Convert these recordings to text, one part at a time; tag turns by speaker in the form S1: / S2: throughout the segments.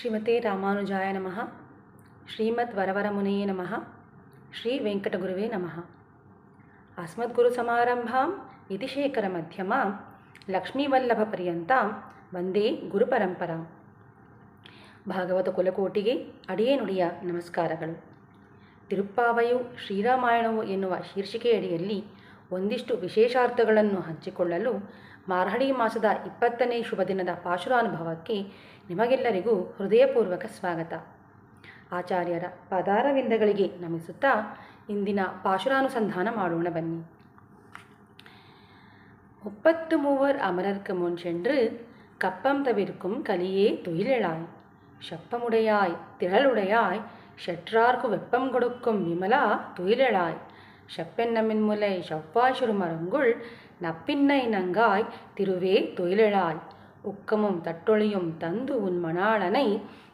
S1: ಶ್ರೀಮತೆ ರಾಮಾನುಜಾಯ ನಮಃ. ಶ್ರೀಮದ್ ವರವರಮುನೆಯೇ ನಮಃ. ಶ್ರೀ ವೆಂಕಟಗುರುವೇ ನಮಃ. ಅಸ್ಮದ್ಗುರು ಸಮಾರಂಭಾಂ ಯತಿಶೇಖರ ಮಧ್ಯಮ ಲಕ್ಷ್ಮೀವಲ್ಲಭ ಪರ್ಯಂತ ವಂದೇ ಗುರುಪರಂಪರಾಂ ಭಾಗವತ ಕುಲಕೋಟಿಗೆ ಅಡಿಯೇ ನುಡಿಯ ನಮಸ್ಕಾರಗಳು. ತಿರುಪ್ಪಾವಯು ಶ್ರೀರಾಮಾಯಣವು ಎನ್ನುವ ಶೀರ್ಷಿಕೆಯಡಿಯಲ್ಲಿ ಒಂದಿಷ್ಟು ವಿಶೇಷಾರ್ಥಗಳನ್ನು ಹಂಚಿಕೊಳ್ಳಲು ಮಾರ್ಹಡಿ ಮಾಸದ ಇಪ್ಪತ್ತನೇ ಶುಭ ದಿನದ ಪಾಶುರಾನುಭವಕ್ಕೆ ನಿಮಗೆಲ್ಲರಿಗೂ ಹೃದಯಪೂರ್ವಕ ಸ್ವಾಗತ ಆಚಾರ್ಯರ ಪದಾರವಿಂದಗಳಿಗೆ ನಮಿಸುತ್ತಾ ಇಂದಿನ ಪಾಶುರಾನುಸಂಧಾನ ಮಾಡೋಣ ಬನ್ನಿ முப்பத்து மூவர் அமரர்க்கு முன் சென்று கப்பம் தவிர்க்கும் கலியே துயிலெழாய் செப்பமுடையாய் திரளுடையாய் ஷற்றார்க்கு வெப்பம் கொடுக்கும் விமலா துயிலெழாய் செப்பென்னமின் முலை செவ்வாய் சுருமரங்குள் நப்பின்னை நங்காய் திருவே துயிலெழாய் உக்கமும் தட்டொழியும் தந்து உன் மணாளனை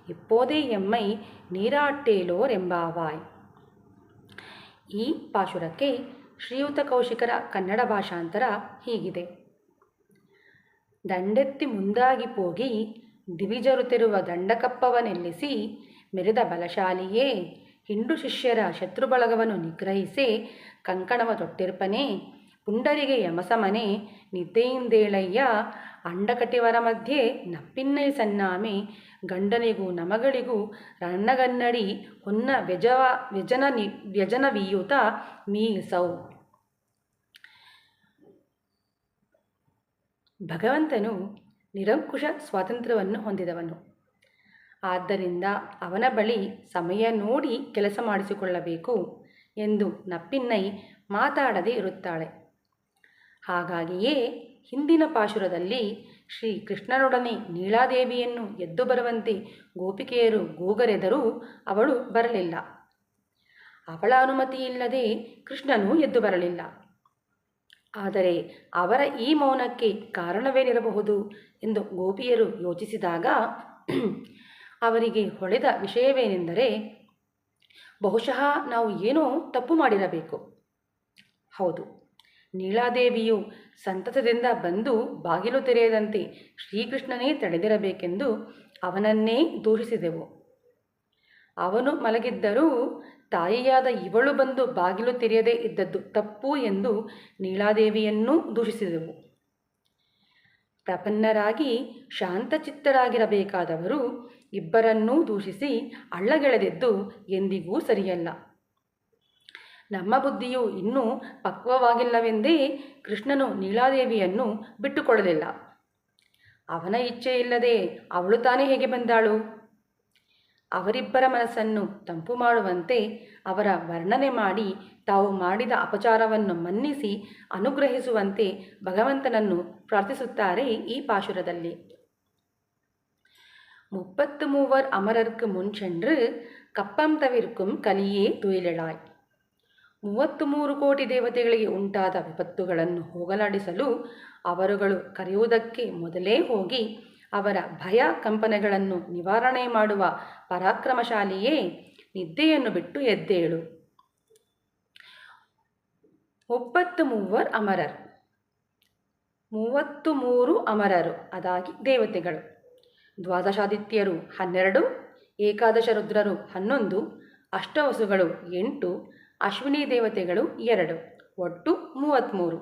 S1: இப்போதே எம்மை ನೀರಾಟೇಲೋರ್ ಎಂಬಾವಾಯ್ ಈ ಪಾಶುರಕ್ಕೆ ಶ್ರೀಯುತ ಕೌಶಿಕರ ಕನ್ನಡ ಭಾಷಾಂತರ ಹೀಗಿದೆ ದಂಡೆತ್ತಿ ಮುಂದಾಗಿ ಹೋಗಿ ದಿವಿಜರುತ್ತಿರುವ ದಂಡಕಪ್ಪವನೆಲ್ಲಿಸಿ ಮೆರೆದ ಬಲಶಾಲಿಯೇ ಹಿಂಡು ಶಿಷ್ಯರ ಶತ್ರು ಬಳಗವನ್ನು ನಿಗ್ರಹಿಸಿ ಕಂಕಣವ ತೊಟ್ಟಿರ್ಪನೆ ಪುಂಡರಿಗೆ ಯಮಸಮನೆ ನಿದ್ದೆಯಿಂದೇಳಯ್ಯ ಅಂಡಕಟಿವರ ಮಧ್ಯೆ ನಪ್ಪಿನ್ನೈ ಸನ್ನಾಮೆ, ಗಂಡನಿಗೂ ನಮಗಳಿಗೂ ರಣ್ಣಗನ್ನಡಿ ಹೊನ್ನ ವ್ಯಜವ, ವ್ಯಜನ ನಿ ವ್ಯಜನವೀಯುತ ಮೀಸೌ. ಭಗವಂತನು ನಿರಂಕುಶ ಸ್ವಾತಂತ್ರ್ಯವನ್ನು ಹೊಂದಿದವನು. ಆದ್ದರಿಂದ ಅವನ ಬಳಿ ಸಮಯ ನೋಡಿ ಕೆಲಸ ಮಾಡಿಸಿಕೊಳ್ಳಬೇಕು ಎಂದು ನಪ್ಪಿನ್ನೈ ಮಾತಾಡದೆ ಇರುತ್ತಾಳೆ. ಹಾಗಾಗಿಯೇ ಹಿಂದಿನ ಪಾಶುರದಲ್ಲಿ ಶ್ರೀ ಕೃಷ್ಣನೊಡನೆ ನೀಳಾದೇವಿಯನ್ನು ಎದ್ದು ಬರುವಂತೆ ಗೋಪಿಕೆಯರು ಗೋಗರೆದರೂ ಅವಳು ಬರಲಿಲ್ಲ. ಅವಳ ಅನುಮತಿಯಿಲ್ಲದೆ ಕೃಷ್ಣನು ಎದ್ದು ಬರಲಿಲ್ಲ. ಆದರೆ ಅವರ ಈ ಮೌನಕ್ಕೆ ಕಾರಣವೇನಿರಬಹುದು ಎಂದು ಗೋಪಿಯರು ಯೋಚಿಸಿದಾಗ ಅವರಿಗೆ ಹೊಳೆದ ವಿಷಯವೇನೆಂದರೆ, ಬಹುಶಃ ನಾವು ಏನೋ ತಪ್ಪು ಮಾಡಿರಬೇಕು. ಹೌದು ನೀಳಾದೇವಿಯು ಸಂತಸದಿಂದ ಬಂದು ಬಾಗಿಲು ತೆರೆಯದಂತೆ ಶ್ರೀಕೃಷ್ಣನೇ ತಡೆದಿರಬೇಕೆಂದು ಅವನನ್ನೇ ದೂಷಿಸಿದೆವು. ಅವನು ಮಲಗಿದ್ದರೂ ತಾಯಿಯಾದ ಇವಳು ಬಂದು ಬಾಗಿಲು ತೆರೆಯದೇ ಇದ್ದದ್ದು ತಪ್ಪು ಎಂದು ನೀಳಾದೇವಿಯನ್ನೂ ದೂಷಿಸಿದೆವು. ಪ್ರಪನ್ನರಾಗಿ ಶಾಂತಚಿತ್ತರಾಗಿರಬೇಕಾದವರು ಇಬ್ಬರನ್ನೂ ದೂಷಿಸಿ ಅಳ್ಳಗೆಳೆದಿದ್ದು ಎಂದಿಗೂ ಸರಿಯಲ್ಲ. ನಮ್ಮ ಬುದ್ಧಿಯು ಇನ್ನೂ ಪಕ್ವವಾಗಿಲ್ಲವೆಂದೇ ಕೃಷ್ಣನು ನೀಲಾದೇವಿಯನ್ನು ಬಿಟ್ಟುಕೊಡಲಿಲ್ಲ. ಅವನ ಇಚ್ಛೆ ಇಲ್ಲದೆ ಅವಳು ತಾನೇ ಹೇಗೆ ಬಂದಾಳು? ಅವರಿಬ್ಬರ ಮನಸ್ಸನ್ನು ತಂಪು ಮಾಡುವಂತೆ ಅವರ ವರ್ಣನೆ ಮಾಡಿ ತಾವು ಮಾಡಿದ ಅಪಚಾರವನ್ನು ಮನ್ನಿಸಿ ಅನುಗ್ರಹಿಸುವಂತೆ ಭಗವಂತನನ್ನು ಪ್ರಾರ್ಥಿಸುತ್ತಾರೆ ಈ ಪಾಶುರದಲ್ಲಿ. ಮುಪ್ಪತ್ತು ಮೂವರ್ ಅಮರರ್ಕು ಮುನ್ಸೆಂಡ್ರು ಕಪ್ಪಂ ತವಿರ್ಕುಂ ಕಲಿಯೇ ಮೂವತ್ತು ಮೂರು ಕೋಟಿ ದೇವತೆಗಳಿಗೆ ಉಂಟಾದ ವಿಪತ್ತುಗಳನ್ನು ಹೋಗಲಾಡಿಸಲು ಅವರುಗಳು ಕರೆಯುವುದಕ್ಕೆ ಮೊದಲೇ ಹೋಗಿ ಅವರ ಭಯ ಕಂಪನೆಗಳನ್ನು ನಿವಾರಣೆ ಮಾಡುವ ಪರಾಕ್ರಮಶಾಲಿಯೇ ನಿದ್ದೆಯನ್ನು ಬಿಟ್ಟು ಎದ್ದೇಳು. ಒಪ್ಪತ್ತು ಮೂವರ್ ಅಮರರು. ಮೂವತ್ತು ಮೂರು ಅಮರರು ಅದಾಗಿ ದೇವತೆಗಳು. ದ್ವಾದಶಾದಿತ್ಯರು ಹನ್ನೆರಡು, ಏಕಾದಶ ರುದ್ರರು ಹನ್ನೊಂದು, ಅಷ್ಟವಸುಗಳು ಎಂಟು ಅಶ್ವಿನಿ ದೇವತೆಗಳು ಎರಡು ಒಟ್ಟು ಮೂವತ್ತ್ಮೂರು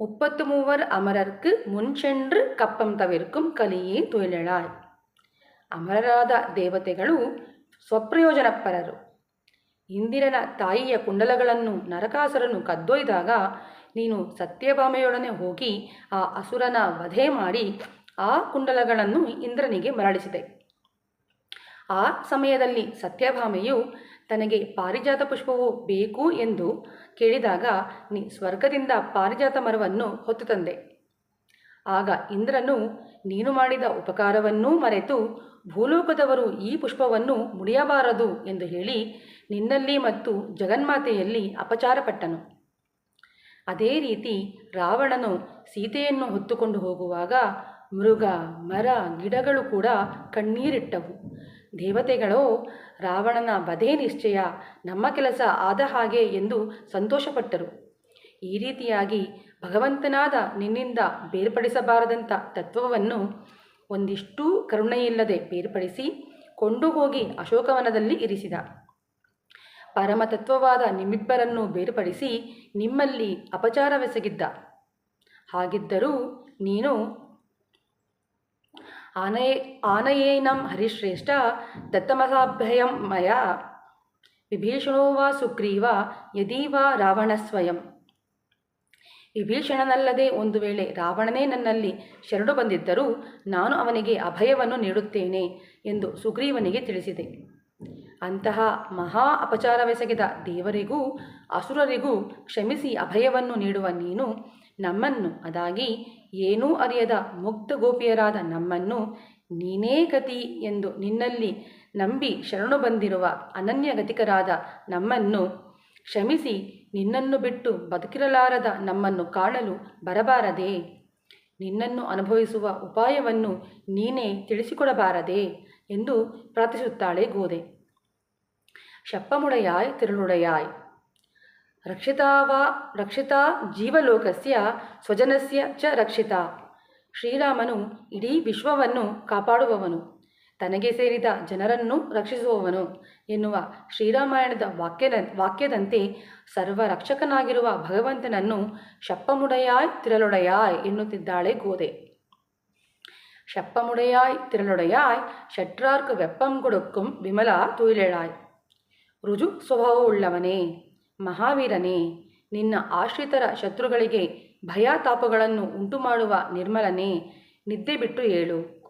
S1: முப்பத்து மூவர் அமரர்க்கு முன்சென்று ಕಪ್ಪಂ ತವಿರ್ಕುಂ ಕಲಿಯೇ ತುಯಲೆಳಾಯ್ ಅಮರರಾದ ದೇವತೆಗಳು ಸ್ವಪ್ರಯೋಜನಪರರು ಇಂದಿರನ ತಾಯಿಯ ಕುಂಡಲಗಳನ್ನು ನರಕಾಸುರನು ಕದ್ದೊಯ್ದಾಗ ನೀನು ಸತ್ಯಭಾಮೆಯೊಡನೆ ಹೋಗಿ ಆ ಅಸುರನ ವಧೆ ಮಾಡಿ ಆ ಕುಂಡಲಗಳನ್ನು ಇಂದ್ರನಿಗೆ ಮರಳಿಸಿದೆ ಆ ಸಮಯದಲ್ಲಿ ಸತ್ಯಭಾಮೆಯು ತನಗೆ ಪಾರಿಜಾತ ಪುಷ್ಪವು ಬೇಕು ಎಂದು ಕೇಳಿದಾಗ ನೀ ಸ್ವರ್ಗದಿಂದ ಪಾರಿಜಾತ ಮರವನ್ನು ಹೊತ್ತು ತಂದೆ. ಆಗ ಇಂದ್ರನು ನೀನು ಮಾಡಿದ ಉಪಕಾರವನ್ನೂ ಮರೆತು ಭೂಲೋಕದವರು ಈ ಪುಷ್ಪವನ್ನು ಮುಡಿಯಬಾರದು ಎಂದು ಹೇಳಿ ನಿನ್ನಲ್ಲಿ ಮತ್ತು ಜಗನ್ಮಾತೆಯಲ್ಲಿ ಅಪಚಾರಪಟ್ಟನು. ಅದೇ ರೀತಿ ರಾವಣನು ಸೀತೆಯನ್ನು ಹೊತ್ತುಕೊಂಡು ಹೋಗುವಾಗ ಮೃಗ, ಮರ, ಗಿಡಗಳು ಕೂಡ ಕಣ್ಣೀರಿಟ್ಟವು. ದೇವತೆಗಳೋ, ರಾವಣನ ವಧೆ ನಿಶ್ಚಯ, ನಮ್ಮ ಕೆಲಸ ಆದ ಹಾಗೆ ಎಂದು ಸಂತೋಷಪಟ್ಟರು. ಈ ರೀತಿಯಾಗಿ ಭಗವಂತನಾದ ನಿನ್ನಿಂದ ಬೇರ್ಪಡಿಸಬಾರದಂಥ ತತ್ವವನ್ನು ಒಂದಿಷ್ಟೂ ಕರುಣೆಯಿಲ್ಲದೆ ಬೇರ್ಪಡಿಸಿ ಕೊಂಡು ಹೋಗಿ ಅಶೋಕವನದಲ್ಲಿ ಇರಿಸಿದ. ಪರಮತತ್ವವಾದ ನಿಮ್ಮಿಬ್ಬರನ್ನು ಬೇರ್ಪಡಿಸಿ ನಿಮ್ಮಲ್ಲಿ ಅಪಚಾರವೆಸಗಿದ್ದ. ಹಾಗಿದ್ದರೂ ನೀನು ಆನಯೇ ಆನಯೇನಂ ಹರಿಶ್ರೇಷ್ಠ, ದತ್ತಮಸಾಭ್ಯಯಂ ಮಯ. ವಿಭೀಷಣೋ ವಾ ಸುಗ್ರೀವ ಯದೀವ ರಾವಣ ಸ್ವಯಂ. ವಿಭೀಷಣನಲ್ಲದೆ ಒಂದು ವೇಳೆ ರಾವಣನೇ ನನ್ನಲ್ಲಿ ಶರಣು ಬಂದಿದ್ದರೂ ನಾನು ಅವನಿಗೆ ಅಭಯವನ್ನು ನೀಡುತ್ತೇನೆ ಎಂದು ಸುಗ್ರೀವನಿಗೆ ತಿಳಿಸಿದೆ. ಅಂತಹ ಮಹಾ ಅಪಚಾರವೆಸಗಿದ ದೇವರಿಗೂ, ಅಸುರರಿಗೂ ಕ್ಷಮಿಸಿ ಅಭಯವನ್ನು ನೀಡುವ ನೀನು ನಮ್ಮನ್ನು ಅದಾಗಿ ಏನೂ ಅರಿಯದ ಮುಕ್ತ ಗೋಪಿಯರಾದ ನಮ್ಮನ್ನು ನೀನೇ ಗತಿ ಎಂದು ನಿನ್ನಲ್ಲಿ ನಂಬಿ ಶರಣು ಬಂದಿರುವ ಅನನ್ಯ ಗತಿಕರಾದ ನಮ್ಮನ್ನು ಕ್ಷಮಿಸಿ, ನಿನ್ನನ್ನು ಬಿಟ್ಟು ಬದುಕಿರಲಾರದ ನಮ್ಮನ್ನು ಕಾಣಲು ಬರಬಾರದೆ. ನಿನ್ನನ್ನು ಅನುಭವಿಸುವ ಉಪಾಯವನ್ನು ನೀನೇ ತಿಳಿಸಿಕೊಡಬಾರದೆ ಎಂದು ಪ್ರಾರ್ಥಿಸುತ್ತಾಳೆ ಗೋದೆ. ಶಪ್ಪಮುಡೆಯಾಯ್ ತಿರುಳುಡೆಯಾಯ್ ರಕ್ಷಿತಾ ವಾ, ರಕ್ಷಿತಾ ಜೀವಲೋಕಸ್ಯ ಸ್ವಜನಸ್ಯ ಚ ರಕ್ಷಿತಾ. ಶ್ರೀರಾಮನು ಇಡೀ ವಿಶ್ವವನ್ನು ಕಾಪಾಡುವವನು. ತನಗೆ ಸೇರಿದ ಜನರನ್ನು ರಕ್ಷಿಸುವವನು ಎನ್ನುವ ಶ್ರೀರಾಮಾಯಣದ ವಾಕ್ಯದ, ವಾಕ್ಯದಂತೆ ಸರ್ವರಕ್ಷಕನಾಗಿರುವ ಭಗವಂತನನ್ನು ಶಪ್ಪಮುಡೆಯಾಯ್ ತಿರಲೊಡೆಯಾಯ್ ಎನ್ನುತ್ತಿದ್ದಾಳೆ ಗೋದೆ. ಶಪ್ಪಮುಡೆಯಾಯ್ ತಿರಲೊಡೆಯಾಯ್ ಶಟ್ರಾರ್ಕ್ ವೆಪ್ಪಂ ಕೊಡುಕ್ಕುಂ ವಿಮಲ ತುಯಿಲೆಳಾಯ್. ರುಜು ಸ್ವಭಾವವುಳ್ಳವನೇ. ಮಹಾವೀರನೇ, ನಿನ್ನ ಆಶ್ರಿತರ ಶತ್ರುಗಳಿಗೆ ಭಯತಾಪಗಳನ್ನು ಉಂಟುಮಾಡುವ ನಿರ್ಮಲನೇ, ನಿದ್ದೆ ಬಿಟ್ಟು ಏಳು.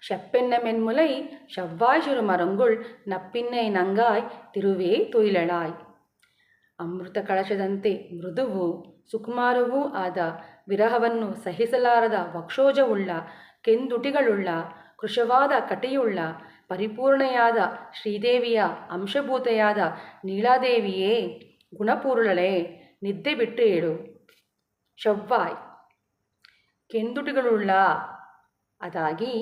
S1: ಶಪ್ಪೆನ್ನ ಮೆನ್ಮುಲೈ ಶವ್ವಾಯ್ ಮರಂಗುಳ್, ನಪ್ಪಿನ್ನೈ ನಂಗಾಯ್, ತಿರುವೇ ತುಯಿಲಳಾಯ್. ಅಮೃತ ಕಳಶದಂತೆ ಮೃದುವು, ಸುಕುಮಾರವೂ ಆದ ವಿರಹವನ್ನು ಸಹಿಸಲಾರದ ವಕ್ಷೋಜವುಳ್ಳ, ಕೆಂದುಟಿಗಳುಳ್ಳ, ಕೃಶವಾದ ಕಟಿಯುಳ್ಳ ಪರಿಪೂರ್ಣೆಯಾದ ಶ್ರೀದೇವಿಯ ಅಂಶಭೂತೆಯಾದ ನೀಳಾದೇವಿಯೇ ಗುಣಪೂರ್ಣಳೆ, ನಿದ್ದೆ ಬಿಟ್ಟು ಏಳು. ಶವ್ವಾಯ್ ಕೆಂದುಟಿಗಳುಳ್ಳ ಅದಾಗಿ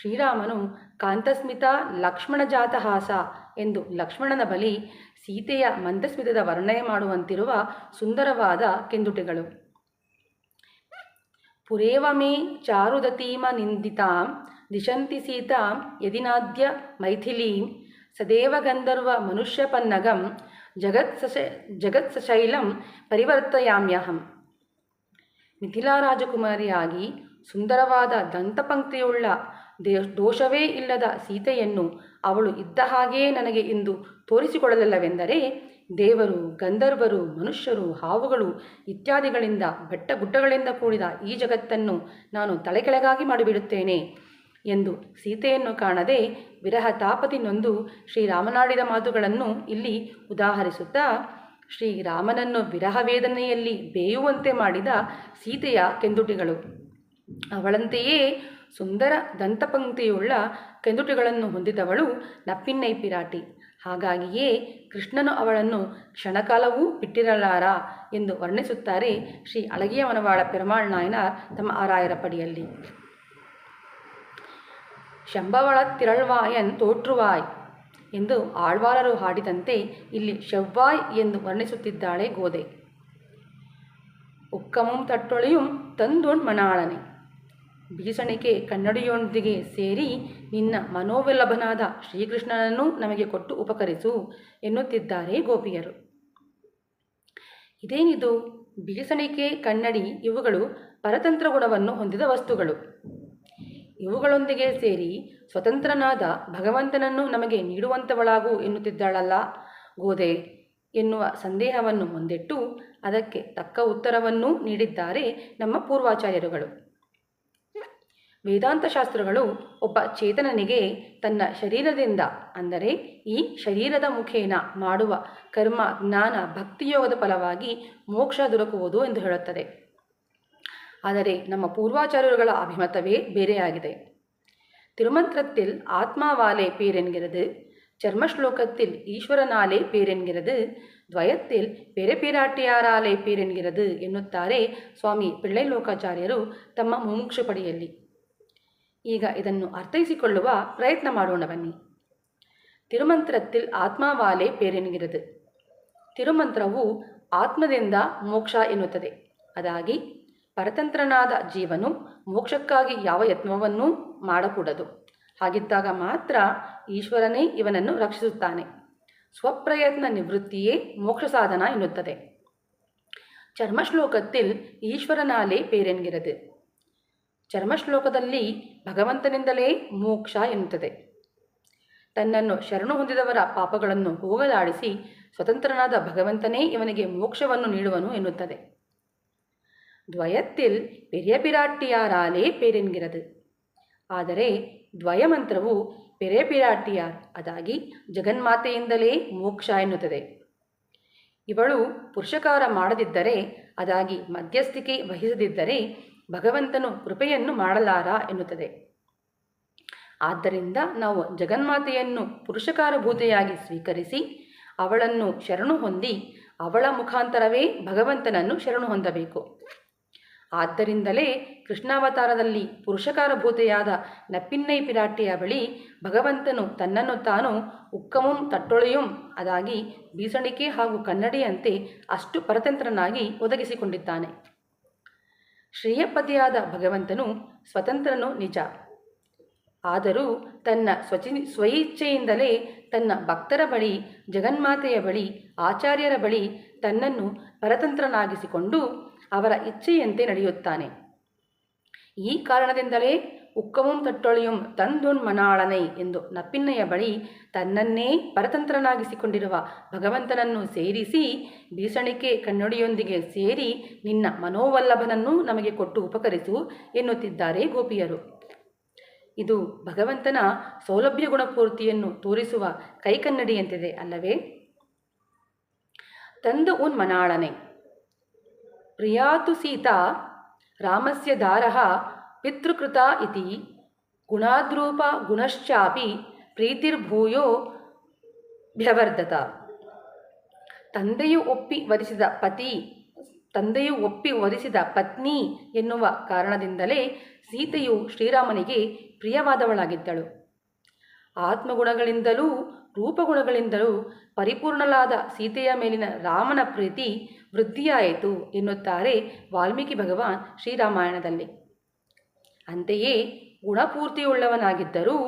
S1: ಶ್ರೀರಾಮನು ಕಾಂತಸ್ಮಿತ ಲಕ್ಷ್ಮಣ ಜಾತಹಾಸ ಎಂದು ಲಕ್ಷ್ಮಣನ ಬಳಿ ಸೀತೆಯ ಮಂದಸ್ಮಿತದ ವರ್ಣನೆ ಮಾಡುವಂತಿರುವ ಸುಂದರವಾದ ಕೆಂದುಟಿಗಳು. ಪುರೇವಮೇ ಚಾರುದತೀಮ ನಿಂದಿತಾಂ ದಿಶಂತಿ ಸೀತಾ ಯದಿನಾದ್ಯ ಮೈಥಿಲೀಂ ಸದೇವ ಗಂಧರ್ವ ಮನುಷ್ಯಪನ್ನಗಂ ಜಗತ್ಸಶ ಜಗತ್ಸಶೈಲಂ ಪರಿವರ್ತಯಾಮ್ಯಹಂ ಮಿಥಿಲಾ ರಾಜಕುಮಾರಿಯಾಗಿ ಸುಂದರವಾದ ದಂತಪಂಕ್ತಿಯುಳ್ಳ ದೇ, ದೋಷವೇ ಇಲ್ಲದ ಸೀತೆಯನ್ನು ಅವಳು ಇದ್ದ ಹಾಗೇ ನನಗೆ ಇಂದು ತೋರಿಸಿಕೊಳ್ಳಲಿಲ್ಲವೆಂದರೆ ದೇವರು, ಗಂಧರ್ವರು, ಮನುಷ್ಯರು, ಹಾವುಗಳು ಇತ್ಯಾದಿಗಳಿಂದ ಬೆಟ್ಟ ಗುಡ್ಡಗಳಿಂದ ಕೂಡಿದ ಈ ಜಗತ್ತನ್ನು ನಾನು ತಲೆಕೆಳಗಾಗಿ ಮಾಡಿಬಿಡುತ್ತೇನೆ. ಎಂದು ಸೀತೆಯನ್ನು ಕಾಣದೆ ವಿರಹ ತಾಪತಿ ನೊಂದು ಶ್ರೀರಾಮನಾಡಿದ ಮಾತುಗಳನ್ನು ಇಲ್ಲಿ ಉದಾಹರಿಸುತ್ತಾ, ಶ್ರೀರಾಮನನ್ನು ವಿರಹ ವೇದನೆಯಲ್ಲಿ ಬೇಯುವಂತೆ ಮಾಡಿದ ಸೀತೆಯ ಕೆಂದುಟಿಗಳು. ಅವಳಂತೆಯೇ ಸುಂದರ ದಂತಪಂಕ್ತಿಯುಳ್ಳ ಕೆಂದುಟಿಗಳನ್ನು ಹೊಂದಿದವಳು ನಪ್ಪಿನ್ನೈ ಪಿರಾಟಿ. ಹಾಗಾಗಿಯೇ ಕೃಷ್ಣನು ಅವಳನ್ನು ಕ್ಷಣಕಾಲವೂ ಬಿಟ್ಟಿರಲಾರ ಎಂದು ವರ್ಣಿಸುತ್ತಾರೆ ಶ್ರೀ ಅಳಗಿಯ ಮನವಾಳ ಪೆರುಮಾಳ್ ನಾಯನ ತಮ್ಮ ಆರಾಯರ ಪಡಿಯಲ್ಲಿ. ಶಂಭವಳ ತಿರಳ್ವಾಯನ್ ತೋಟ್ರುವಾಯ್ ಎಂದು ಆಳ್ವಾರರು ಹಾಡಿದಂತೆ ಇಲ್ಲಿ ಶವ್ವಾಯ್ ಎಂದು ವರ್ಣಿಸುತ್ತಿದ್ದಾಳೆ ಗೋದೆ. ಉಕ್ಕಮುಂ ತಟ್ಟೊಳೆಯುಂ ತಂದೊಣ್ ಮನಾಳನೆ. ಬೀಸಣಿಕೆ ಕನ್ನಡಿಯೊಂದಿಗೆ ಸೇರಿ ನಿನ್ನ ಮನೋವಿಲ್ಲಭನಾದ ಶ್ರೀಕೃಷ್ಣನನ್ನು ನಮಗೆ ಕೊಟ್ಟು ಉಪಕರಿಸು ಎನ್ನುತ್ತಿದ್ದಾರೆ ಗೋಪಿಯರು. ಇದೇನಿದು? ಬೀಸಣಿಕೆ ಕನ್ನಡಿ ಇವುಗಳು ಪರತಂತ್ರ ಗುಣವನ್ನು ಹೊಂದಿದ ವಸ್ತುಗಳು. ಇವುಗಳೊಂದಿಗೆ ಸೇರಿ ಸ್ವತಂತ್ರನಾದ ಭಗವಂತನನ್ನು ನಮಗೆ ನೀಡುವಂಥವಳಾಗು ಎನ್ನುತ್ತಿದ್ದಾಳಲ್ಲ. ಗೋದೆ ಎನ್ನುವ ಸಂದೇಹವನ್ನು ಮುಂದಿಟ್ಟು ಅದಕ್ಕೆ ತಕ್ಕ ಉತ್ತರವನ್ನೂ ನೀಡಿದ್ದಾರೆ ನಮ್ಮ ಪೂರ್ವಾಚಾರ್ಯರುಗಳು. ವೇದಾಂತ ಶಾಸ್ತ್ರಗಳು ಒಬ್ಬ ಚೇತನನಿಗೆ ತನ್ನ ಶರೀರದಿಂದ ಅಂದರೆ ಈ ಶರೀರದ ಮುಖೇನ ಮಾಡುವ ಕರ್ಮ, ಜ್ಞಾನ, ಭಕ್ತಿಯೋಗದ ಫಲವಾಗಿ ಮೋಕ್ಷ ದೊರಕುವುದು ಎಂದು ಹೇಳುತ್ತದೆ. ಆದರೆ ನಮ್ಮ நம்ம பூர்வாச்சாரியர்கள் அபிமதவே வேறையாகிது திருமந்திரத்தில் ஆத்மாவாலே பேரென்கிறது சர்மஸ்லோகத்தில் ಈಶ್ವರನಾಲೆ ಪೇರೆನ್ಗಿರದು ದ್ವಯತ್ತಿಲ್ ಬೇರೆ ಪೇರಾಟಿಯಾರಾಲೆ ಪೇರೆನ್ಗಿರದು ಎನ್ನುತ್ತಾರೆ ಸ್ವಾಮಿ ಪಿಳ್ಳೈ ಲೋಕಾಚಾರ್ಯರು ತಮ್ಮ ಮುಮುಕ್ಷುಪಡಿಯಲ್ಲಿ ಈಗ ಇದನ್ನು ಅರ್ಥೈಸಿಕೊಳ್ಳುವ ಪ್ರಯತ್ನ ಮಾಡೋಣ ಬನ್ನಿ. ತಿರುಮಂತ್ರത്തിൽ ಆತ್ಮವಾಲೆ ಪೇರೆನ್ಗಿರದು. ತಿರುಮಂತ್ರವು ಆತ್ಮದಿಂದ ಮೋಕ್ಷ ಎನ್ನುತ್ತದೆ. ಅದಾಗಿ ಪರತಂತ್ರನಾದ ಜೀವನು ಮೋಕ್ಷಕ್ಕಾಗಿ ಯಾವ ಯತ್ನವನ್ನೂ ಮಾಡಕೂಡದು. ಹಾಗಿದ್ದಾಗ ಮಾತ್ರ ಈಶ್ವರನೇ ಇವನನ್ನು ರಕ್ಷಿಸುತ್ತಾನೆ. ಸ್ವಪ್ರಯತ್ನ ನಿವೃತ್ತಿಯೇ ಮೋಕ್ಷ ಸಾಧನ ಎನ್ನುತ್ತದೆ. ಚರ್ಮಶ್ಲೋಕದಲ್ಲಿ ಈಶ್ವರನಾಲೇ ಪೇರೆನ್ಗಿರದು. ಚರ್ಮಶ್ಲೋಕದಲ್ಲಿ ಭಗವಂತನಿಂದಲೇ ಮೋಕ್ಷ ಎನ್ನುತ್ತದೆ. ತನ್ನನ್ನು ಶರಣು ಹೊಂದಿದವರ ಪಾಪಗಳನ್ನು ಹೋಗಲಾಡಿಸಿ ಸ್ವತಂತ್ರನಾದ ಭಗವಂತನೇ ಇವನಿಗೆ ಮೋಕ್ಷವನ್ನು ನೀಡುವನು ಎನ್ನುತ್ತದೆ. ದ್ವಯತ್ತಿಲ್ பெரிய பிராட்டியாராலே ಪೇರೆನ್ಗಿರದು ಆದರೆ ದ್ವಯ ಮಂತ್ರವು ಪೆರೆ ಪಿರಾಟಿಯಾರ್, ಅದಾಗಿ ಜಗನ್ಮಾತೆಯಿಂದಲೇ ಮೋಕ್ಷ ಎನ್ನುತ್ತದೆ. ಇವಳು ಪುರುಷಕಾರ ಮಾಡದಿದ್ದರೆ, ಅದಾಗಿ ಮಧ್ಯಸ್ಥಿಕೆ ವಹಿಸದಿದ್ದರೆ ಭಗವಂತನು ಕೃಪೆಯನ್ನು ಮಾಡಲಾರ ಎನ್ನುತ್ತದೆ. ಆದ್ದರಿಂದ ನಾವು ಜಗನ್ಮಾತೆಯನ್ನು ಪುರುಷಕಾರ ಭೂತೆಯಾಗಿ ಸ್ವೀಕರಿಸಿ, ಅವಳನ್ನು ಶರಣು ಹೊಂದಿ ಅವಳ ಮುಖಾಂತರವೇ ಭಗವಂತನನ್ನು ಶರಣು ಹೊಂದಬೇಕು. ಆದ್ದರಿಂದಲೇ ಕೃಷ್ಣಾವತಾರದಲ್ಲಿ ಪುರುಷಕಾರಭೂತೆಯಾದ ನಪ್ಪಿನ್ನೈ ಪಿರಾಟಿಯ ಬಳಿ ಭಗವಂತನು ತನ್ನನ್ನು ತಾನು ಉಕ್ಕಮುಂ ತಟ್ಟೊಳೆಯುಂ ಅದಾಗಿ ಬೀಸಣಿಕೆ ಹಾಗೂ ಕನ್ನಡಿಯಂತೆ ಅಷ್ಟು ಪರತಂತ್ರನಾಗಿ ಒದಗಿಸಿಕೊಂಡಿದ್ದಾನೆ. ಶ್ರೇಯಪತಿಯಾದ ಭಗವಂತನು ಸ್ವತಂತ್ರನು ನಿಜ. ಆದರೂ ತನ್ನ ಸ್ವಚಿ ಸ್ವಇಚ್ಛೆಯಿಂದಲೇ ತನ್ನ ಭಕ್ತರ ಬಳಿ, ಜಗನ್ಮಾತೆಯ ಬಳಿ, ಆಚಾರ್ಯರ ಬಳಿ ತನ್ನನ್ನು ಪರತಂತ್ರನಾಗಿಸಿಕೊಂಡು ಅವರ ಇಚ್ಛೆಯಂತೆ ನಡೆಯುತ್ತಾನೆ. ಈ ಕಾರಣದಿಂದಲೇ ಉಕ್ಕವಂ ತಟ್ಟೊಳಿಯುಂ ತಂದುನ್ ಮನಾಳನೈ ಎಂದು ನಪ್ಪಿನ್ನಯ ಬಳಿ ತನ್ನನ್ನೇ ಪರತಂತ್ರನಾಗಿಸಿಕೊಂಡಿರುವ ಭಗವಂತನನ್ನು ಸೇರಿಸಿ ಬೀಸಣಿಕೆ ಕನ್ನಡಿಯೊಂದಿಗೆ ಸೇರಿ ನಿನ್ನ ಮನೋವಲ್ಲಭನನ್ನು ನಮಗೆ ಕೊಟ್ಟು ಉಪಕರಿಸು ಎನ್ನುತ್ತಿದ್ದಾರೆ ಗೋಪಿಯರು. ಇದು ಭಗವಂತನ ಸೌಲಭ್ಯ ಗುಣಪೂರ್ತಿಯನ್ನು ತೋರಿಸುವ ಕೈಕನ್ನಡಿಯಂತಿದೆ ಅಲ್ಲವೇ? ತಂದು ಉನ್ ಮನಾಳನೆ. ಪ್ರಿಯಾತು ಸೀತಾ ರಾಮಸ್ಯ ದಾರಃ ಪಿತೃಕೃತ ಇತಿ ಗುಣಾದ್ರೂಪ ಗುಣಶ್ಚಾಪಿ ಪ್ರೀತಿರ್ಭೂಯೋ ಭ್ಯವರ್ಧತ ತಂದೆಯು ಒಪ್ಪಿ ವರಿಸಿದ ಪತಿ ತಂದೆಯು ಒಪ್ಪಿ ವರಿಸಿದ ಪತ್ನಿ ಎನ್ನುವ ಕಾರಣದಿಂದಲೇ ಸೀತೆಯು ಶ್ರೀರಾಮನಿಗೆ ಪ್ರಿಯವಾದವಳಾಗಿದ್ದಳು. ಆತ್ಮಗುಣಗಳಿಂದಲೂ ರೂಪಗುಣಗಳಿಂದಲೂ ಪರಿಪೂರ್ಣಲಾದ ಸೀತೆಯ ಮೇಲಿನ ರಾಮನ ಪ್ರೀತಿ ವೃದ್ಧಿಯಾಯಿತು ಎನ್ನುತ್ತಾರೆ ವಾಲ್ಮೀಕಿ ಭಗವಾನ್ ಶ್ರೀರಾಮಾಯಣದಲ್ಲಿ. ಅಂತೆಯೇ ಗುಣಪೂರ್ತಿಯುಳ್ಳವನಾಗಿದ್ದರೂ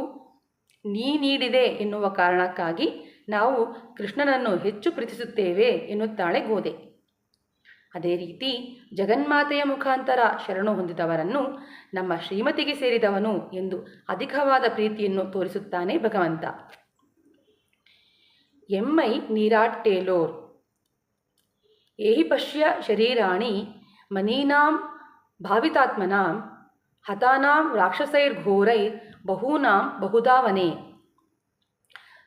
S1: ನೀ ನೀಡಿದೆ ಎನ್ನುವ ಕಾರಣಕ್ಕಾಗಿ ನಾವು ಕೃಷ್ಣನನ್ನು ಹೆಚ್ಚು ಪ್ರೀತಿಸುತ್ತೇವೆ ಎನ್ನುತ್ತಾಳೆ ಗೋದೆ ಅದೇ ರೀತಿ ಜಗನ್ಮಾತೆಯ ಮುಖಾಂತರ ಶರಣು ಹೊಂದಿದವರನ್ನು ನಮ್ಮ ಶ್ರೀಮತಿಗೆ ಸೇರಿದವನು ಎಂದು ಅಧಿಕವಾದ ಪ್ರೀತಿಯನ್ನು ತೋರಿಸುತ್ತಾನೆ ಭಗವಂತ. ಎಮ್ಮೈ ನೀರಾಟ್ಟೇಲೋರ್ ಏಹಿ ಪಶ್ಯ ಶರೀರಾಣಿ ಮನೀನಾಂ ಭಾವಿತಾತ್ಮನಾಂ ಹತಾನಾಂ ರಾಕ್ಷಸೈರ್ಘೋರೈ ಬಹೂನಾಂ ಬಹುಧಾವನೆ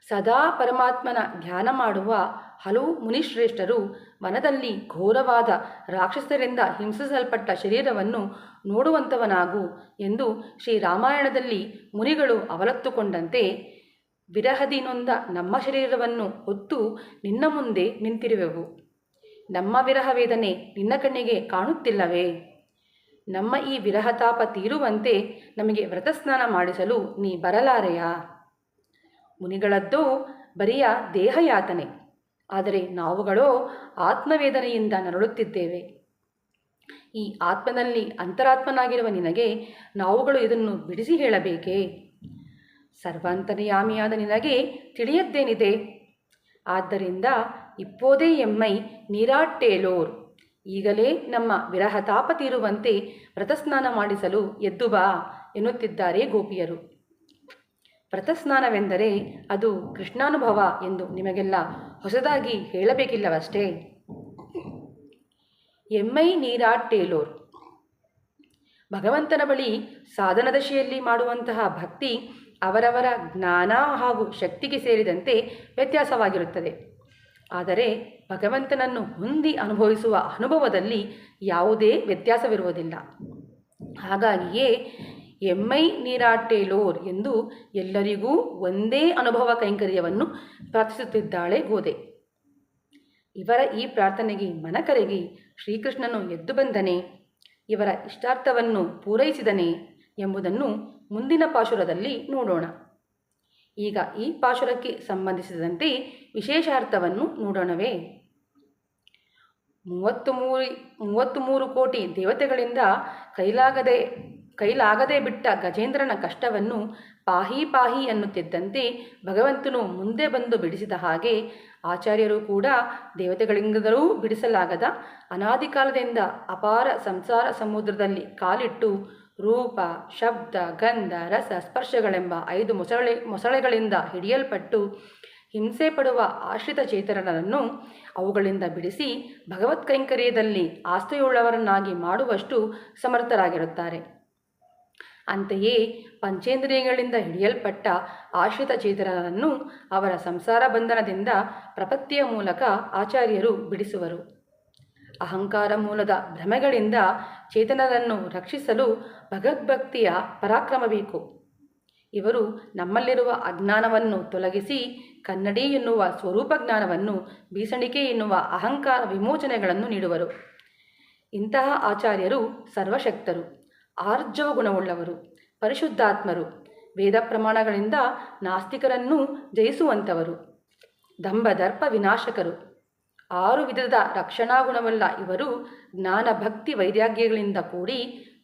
S1: ಸದಾ ಪರಮಾತ್ಮನ ಧ್ಯಾನ ಮಾಡುವ ಹಲವು ಮುನಿಶ್ರೇಷ್ಠರು ವನದಲ್ಲಿ ಘೋರವಾದ ರಾಕ್ಷಸರಿಂದ ಹಿಂಸಿಸಲ್ಪಟ್ಟ ಶರೀರವನ್ನು ನೋಡುವಂಥವನಾಗು ಎಂದು ಶ್ರೀರಾಮಾಯಣದಲ್ಲಿ ಮುನಿಗಳು ಅವಲತ್ತುಕೊಂಡಂತೆ ವಿರಹದಿನೊಂದ ನಮ್ಮ ಶರೀರವನ್ನು ಹೊತ್ತು ನಿನ್ನ ಮುಂದೆ ನಿಂತಿರುವೆವು. ನಮ್ಮ ವಿರಹ ವೇದನೆ ನಿನ್ನ ಕಣ್ಣಿಗೆ ಕಾಣುತ್ತಿಲ್ಲವೇ? ನಮ್ಮ ಈ ವಿರಹತಾಪ ತೀರುವಂತೆ ನಮಗೆ ವ್ರತಸ್ನಾನ ಮಾಡಿಸಲು ನೀ ಬರಲಾರೆಯಾ? ಮುನಿಗಳದ್ದೋ ಬರಿಯ ದೇಹಯಾತನೆ, ಆದರೆ ನಾವುಗಳೋ ಆತ್ಮವೇದನೆಯಿಂದ ನರಳುತ್ತಿದ್ದೇವೆ. ಈ ಆತ್ಮನಲ್ಲಿ ಅಂತರಾತ್ಮನಾಗಿರುವ ನಿನಗೆ ನಾವುಗಳು ಇದನ್ನು ಬಿಡಿಸಿ ಹೇಳಬೇಕೇ? ಸರ್ವಾಂತರ್ಯಾಮಿಯಾದ ನಿನಗೆ ತಿಳಿಯದ್ದೇನಿದೆ? ಆದ್ದರಿಂದ ಇಪ್ಪೋದೇ ಎಮ್ಮೈ ನೀರಾಟ್ಟೇಲೋರ್ ಈಗಲೇ ನಮ್ಮ ವಿರಹ ತಾಪ ತೀರುವಂತೆ ವ್ರತಸ್ನಾನ ಮಾಡಿಸಲು ಎದ್ದು ಬಾ ಎನ್ನುತ್ತಿದ್ದಾರೆ ಗೋಪಿಯರು. ವ್ರತಸ್ನಾನವೆಂದರೆ ಅದು ಕೃಷ್ಣಾನುಭವ ಎಂದು ನಿಮಗೆಲ್ಲ ಹೊಸದಾಗಿ ಹೇಳಬೇಕಿಲ್ಲವಷ್ಟೇ. ಎಮ್ಮೈ ನೀರಾಟ್ಟೇಲೋರ್ ಭಗವಂತನ ಬಳಿ ಸಾಧನದಶೆಯಲ್ಲಿ ಮಾಡುವಂತಹ ಭಕ್ತಿ ಅವರವರ ಜ್ಞಾನ ಹಾಗೂ ಶಕ್ತಿಗೆ ಸೇರಿದಂತೆ ವ್ಯತ್ಯಾಸವಾಗಿರುತ್ತದೆ. ಆದರೆ ಭಗವಂತನನ್ನು ಹೊಂದಿ ಅನುಭವಿಸುವ ಅನುಭವದಲ್ಲಿ ಯಾವುದೇ ವ್ಯತ್ಯಾಸವಿರುವುದಿಲ್ಲ. ಹಾಗಾಗಿಯೇ ಎಮ್ಮೈ ನೀರಾಟೇಲೋರ್ ಎಂದು ಎಲ್ಲರಿಗೂ ಒಂದೇ ಅನುಭವ ಕೈಂಕರ್ಯವನ್ನು ಪ್ರಾರ್ಥಿಸುತ್ತಿದ್ದಾಳೆ ಗೋದೆ. ಇವರ ಈ ಪ್ರಾರ್ಥನೆಗೆ ಮನಕರಗಿ ಶ್ರೀಕೃಷ್ಣನು ಎದ್ದು ಬಂದನೆ, ಇವರ ಇಷ್ಟಾರ್ಥವನ್ನು ಪೂರೈಸಿದನೆ ಎಂಬುದನ್ನು ಮುಂದಿನ ಪಾಶುರದಲ್ಲಿ ನೋಡೋಣ. ಈಗ ಈ ಪಾಶುರಕ್ಕೆ ಸಂಬಂಧಿಸಿದಂತೆ ವಿಶೇಷಾರ್ಥವನ್ನು ನೋಡೋಣವೇ. ಮೂವತ್ತು ಮೂರು ಮೂವತ್ತು ಮೂರು ಕೋಟಿ ದೇವತೆಗಳಿಂದ ಕೈಲಾಗದೆ ಕೈಲಾಗದೆ ಬಿಟ್ಟ ಗಜೇಂದ್ರನ ಕಷ್ಟವನ್ನು ಪಾಹಿ ಪಾಹಿ ಅನ್ನುತ್ತಿದ್ದಂತೆ ಭಗವಂತನು ಮುಂದೆ ಬಂದು ಬಿಡಿಸಿದ ಹಾಗೆ ಆಚಾರ್ಯರು ಕೂಡ ದೇವತೆಗಳಿಂದಲೂ ಬಿಡಿಸಲಾಗದ ಅನಾದಿ ಕಾಲದಿಂದ ಅಪಾರ ಸಂಸಾರ ಸಮುದ್ರದಲ್ಲಿ ಕಾಲಿಟ್ಟು ರೂಪ, ಶಬ್ದ, ಗಂಧ, ರಸ, ಸ್ಪರ್ಶಗಳೆಂಬ ಐದು ಮೊಸಳೆ, ಮೊಸಳೆಗಳಿಂದ ಹಿಡಿಯಲ್ಪಟ್ಟು ಹಿಂಸೆ ಪಡುವ ಆಶ್ರಿತ ಚೇತನರನ್ನು ಅವುಗಳಿಂದ ಬಿಡಿಸಿ ಭಗವತ್ ಕೈಂಕರ್ಯದಲ್ಲಿ ಆಸ್ತಿಯುಳ್ಳವರನ್ನಾಗಿ ಮಾಡುವಷ್ಟು ಸಮರ್ಥರಾಗಿರುತ್ತಾರೆ. ಅಂತೆಯೇ ಪಂಚೇಂದ್ರಿಯಗಳಿಂದ ಹಿಡಿಯಲ್ಪಟ್ಟ ಆಶ್ರಿತ ಚೇತನರನ್ನು ಅವರ ಸಂಸಾರ ಬಂಧನದಿಂದ ಪ್ರಪತ್ತಿಯ ಮೂಲಕ ಆಚಾರ್ಯರು ಬಿಡಿಸುವರು. ಅಹಂಕಾರ ಮೂಲದ ಭ್ರಮೆಗಳಿಂದ ಚೇತನರನ್ನು ರಕ್ಷಿಸಲು ಭಗವದ್ಭಕ್ತಿಯ ಪರಾಕ್ರಮ ಬೇಕು ಇವರು ನಮ್ಮಲ್ಲಿರುವ ಅಜ್ಞಾನವನ್ನು ತೊಲಗಿಸಿ ಕನ್ನಡಿ ಎನ್ನುವ ಸ್ವರೂಪ ಜ್ಞಾನವನ್ನು, ಬೀಸಣಿಕೆ ಎನ್ನುವ ಅಹಂಕಾರ ವಿಮೋಚನೆಗಳನ್ನು ನೀಡುವರು. ಇಂತಹ ಆಚಾರ್ಯರು ಸರ್ವಶಕ್ತರು, ಆರ್ಜವ ಗುಣವುಳ್ಳವರು, ಪರಿಶುದ್ಧಾತ್ಮರು, ವೇದ ಪ್ರಮಾಣಗಳಿಂದ ನಾಸ್ತಿಕರನ್ನೂ ಜಯಿಸುವಂಥವರು ದಂಭದರ್ಪ ವಿನಾಶಕರು. ಆರು ವಿಧದ ರಕ್ಷಣಾ ಗುಣವುಳ್ಳ ಇವರು ಜ್ಞಾನ ಭಕ್ತಿ ವೈರಾಗ್ಯಗಳಿಂದ ಕೂಡಿ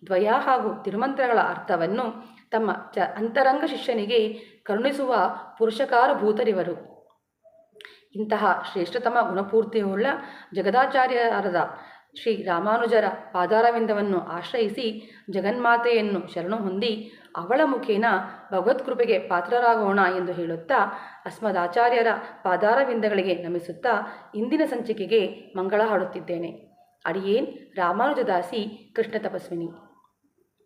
S1: ದ್ವಯ ಹಾಗೂ ತಿರುಮಂತ್ರಗಳ ಅರ್ಥವನ್ನು ತಮ್ಮ ಚ ಅಂತರಂಗ ಶಿಷ್ಯನಿಗೆ ಕರುಣಿಸುವ ಪುರುಷಕಾರಭೂತರಿವರು. ಇಂತಹ ಶ್ರೇಷ್ಠತಮ ಗುಣಪೂರ್ತಿಯುಳ್ಳ ಜಗದಾಚಾರ್ಯರದ ಶ್ರೀ ರಾಮಾನುಜರ ಪಾದಾರವಿಂದವನ್ನು ಆಶ್ರಯಿಸಿ ಜಗನ್ಮಾತೆಯನ್ನು ಶರಣು ಹೊಂದಿ ಅವಳ ಮುಖೇನ ಭಗವತ್ಕೃಪೆಗೆ ಪಾತ್ರರಾಗೋಣ ಎಂದು ಹೇಳುತ್ತಾ ಅಸ್ಮದಾಚಾರ್ಯರ ಪಾದಾರವಿಂದಗಳಿಗೆ ನಮಿಸುತ್ತಾ ಇಂದಿನ ಸಂಚಿಕೆಗೆ ಮಂಗಳ ಹಾಡುತ್ತಿದ್ದೇನೆ. ಅಡಿಯೇನ್ ರಾಮಾನುಜದಾಸಿ ಕೃಷ್ಣ ತಪಸ್ವಿನಿ.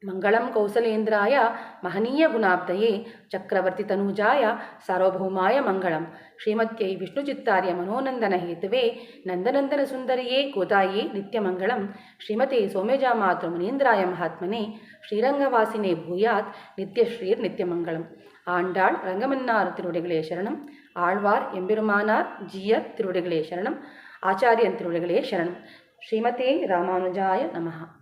S1: மங்களம் கௌசலேந்திராய மகனீய குணாப்தயே சக்கரவர்த்தி தனூஜாய சார்வபௌமாய மங்களம். ஸ்ரீமத்யை விஷ்ணுச்சித்தாரிய மனோநந்தன ஹேத்துவே நந்தநந்தன சுந்தரியே கோதாயே நித்யமங்கலம் ஸ்ரீமதே சோமேஜா மாத்ரு முனீந்திராய மகாத்மனே ஸ்ரீரங்கவாசினே பூயாத் நித்யஸ்ரீர் நித்யமங்கலம் ஆண்டாள் ரங்கமன்னார் திருவடிகளே சரணம். ஆழ்வார் எம்பெருமானார் ஜியர் திருவடிகளே சரணம். ஆச்சாரியன் திருவடிகளே சரணம். ஸ்ரீமதே ராமானுஜாய நமஹா.